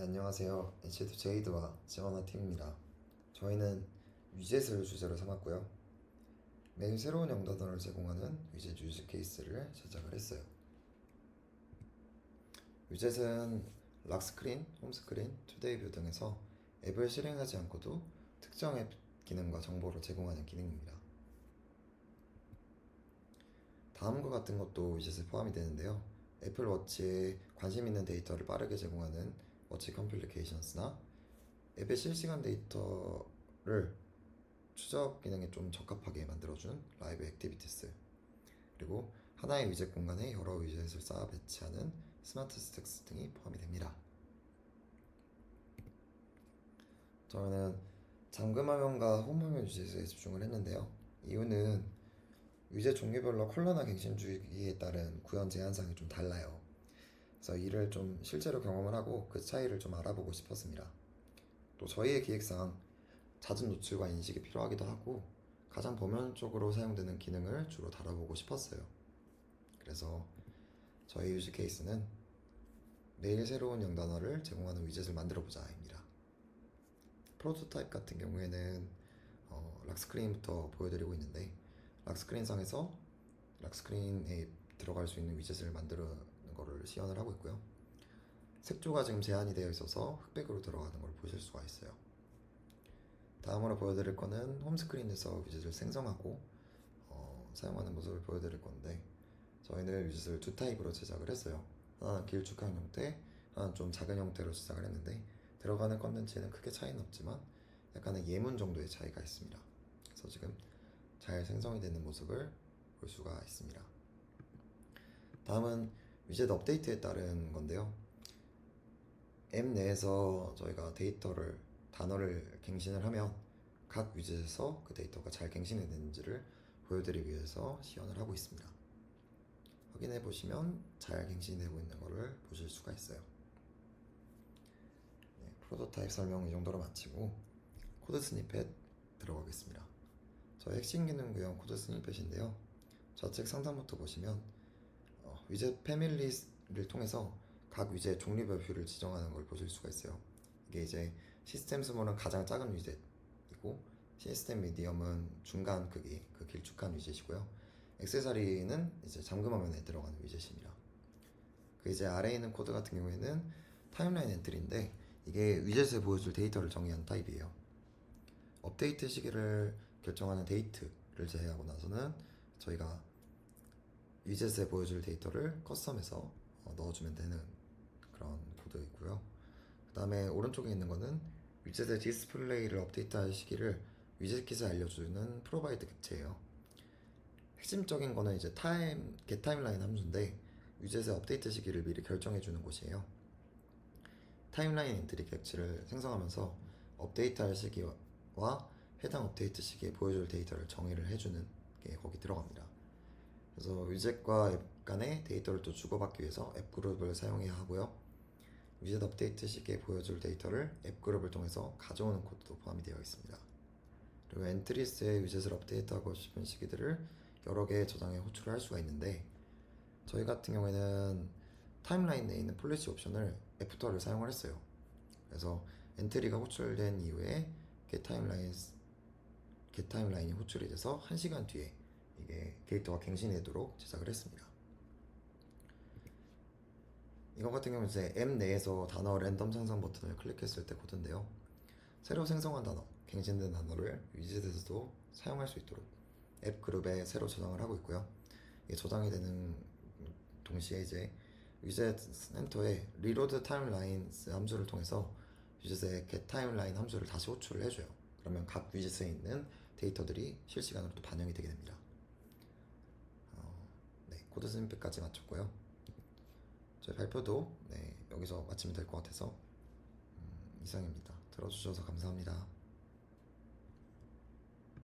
네, 안녕하세요. 에치드 제이드와 지원아 팀입니다. 저희는 위젯을 주제로 삼았고요. 매일 새로운 영단어를 제공하는 위젯 유즈 케이스를 제작을 했어요. 위젯은 락스크린, 홈스크린, 투데이뷰 등에서 앱을 실행하지 않고도 특정 앱 기능과 정보를 제공하는 기능입니다. 다음과 같은 것도 위젯에 포함이 되는데요. 애플 워치에 관심 있는 데이터를 빠르게 제공하는 워치 컴플리케이션스나 앱의 실시간 데이터를 추적 기능에 좀 적합하게 만들어준 라이브 액티비티스 그리고 하나의 위젯 공간에 여러 위젯을 쌓아 배치하는 스마트 스택스 등이 포함이 됩니다. 저는 잠금 화면과 홈 화면 위젯에 집중을 했는데요. 이유는 위젯 종류별로 컬러나 갱신 주기에 따른 구현 제한상이 좀 달라요. 그래서 이를 좀 실제로 경험을 하고 그 차이를 좀 알아보고 싶었습니다. 또 저희의 기획상 잦은 노출과 인식이 필요하기도 하고 가장 보면적으로 사용되는 기능을 주로 다뤄보고 싶었어요. 그래서 저희 유즈 케이스는 매일 새로운 영단어를 제공하는 위젯을 만들어보자입니다. 프로토타입 같은 경우에는 어, 락스크린부터 보여드리고 있는데 락스크린상에서 락스크린에 들어갈 수 있는 위젯을 만드는 거를 시연을 하고 있고요. 색조가 지금 제한이 되어 있어서 흑백으로 들어가는 걸 보실 수가 있어요. 다음으로 보여드릴 거는 홈스크린에서 위젯을 생성하고 어, 사용하는 모습을 보여드릴 건데 저희는 위젯을 두 타입으로 제작을 했어요. 하나는 길쭉한 형태, 하나는 좀 작은 형태로 제작을 했는데 들어가는 컨텐츠에는 크게 차이는 없지만 약간의 예문 정도의 차이가 있습니다. 그래서 지금 잘 생성이 되는 모습을 볼 수가 있습니다. 다음은 위젯 업데이트에 따른 건데요. 앱 내에서 저희가 데이터를 단어를 갱신을 하면 각 위젯에서 그 데이터가 잘 갱신이 되는지를 보여드리기 위해서 시연을 하고 있습니다. 확인해 보시면 잘 갱신되고 있는 것을 보실 수가 있어요. 네, 프로토타입 설명 이 정도로 마치고 코드 스니펫 들어가겠습니다. 저의 핵심 기능 구형 코드 스니펫인데요. 좌측 상단부터 보시면 어, 위젯 패밀리를 통해서 각 위젯 종류별 뷰를 지정하는 걸 보실 수가 있어요. 이게 이제 시스템 스몰은 가장 작은 위젯이고 시스템 미디엄은 중간 크기 그 길쭉한 위젯이고요. 액세서리는 이제 잠금 화면에 들어가는 위젯입니다. 그 이제 아래에 있는 코드 같은 경우에는 타임라인 엔트리인데 이게 위젯에 보여줄 데이터를 정의한 타입이에요. 업데이트 시기를 결정하는 데이트를 제외하고 나서는 저희가 위젯에 보여줄 데이터를 커스텀해서 어, 넣어주면 되는 그런 코드이고요. 그 다음에 오른쪽에 있는 거는 위젯의 디스플레이를 업데이트할 시기를 위젯킷에 알려주는 프로바이드 객체예요. 핵심적인 거는 이제 타임 get 타임라인 함수인데 위젯의 업데이트 시기를 미리 결정해 주는 곳이에요. 타임라인 엔트리 객체를 생성하면서 업데이트할 시기와 해당 업데이트 시기에 보여줄 데이터를 정의를 해주는 게 거기 들어갑니다. 그래서 위젯과 앱 간의 데이터를 또 주고받기 위해서 앱 그룹을 사용해야 하고요. 위젯 업데이트 시기에 보여줄 데이터를 앱 그룹을 통해서 가져오는 코드도 포함이 되어 있습니다. 그리고 엔트리스에 위젯을 업데이트하고 싶은 시기들을 여러 개 저장해 호출을 할 수가 있는데 저희 같은 경우에는 타임라인 내에 있는 폴리시 옵션을 애프터를 사용을 했어요. 그래서 엔트리가 호출된 이후에 get 타임라인 get 타임라인이 호출이 돼서 1시간 뒤에 이게 데이터가 갱신되도록 제작을 했습니다. 이거 같은 경우는 이제 앱 내에서 단어 랜덤 생성 버튼을 클릭했을 때 코드인데요. 새로 생성한 단어, 갱신된 단어를 위젯에서도 사용할 수 있도록 앱 그룹에 새로 저장을 하고 있고요. 저장이 되는 동시에 이제 위젯 센터에 리로드 타임라인스 함수를 통해서 위젯의 get 타임라인 함수를 다시 호출을 해줘요. 그러면 각 위젯에 있는 데이터들이 실시간으로 또 반영이 되게 됩니다. 코드 스니펫까지 마쳤고요. 저희 발표도 네, 여기서 마치면 될 것 같아서 음, 이상입니다. 들어주셔서 감사합니다.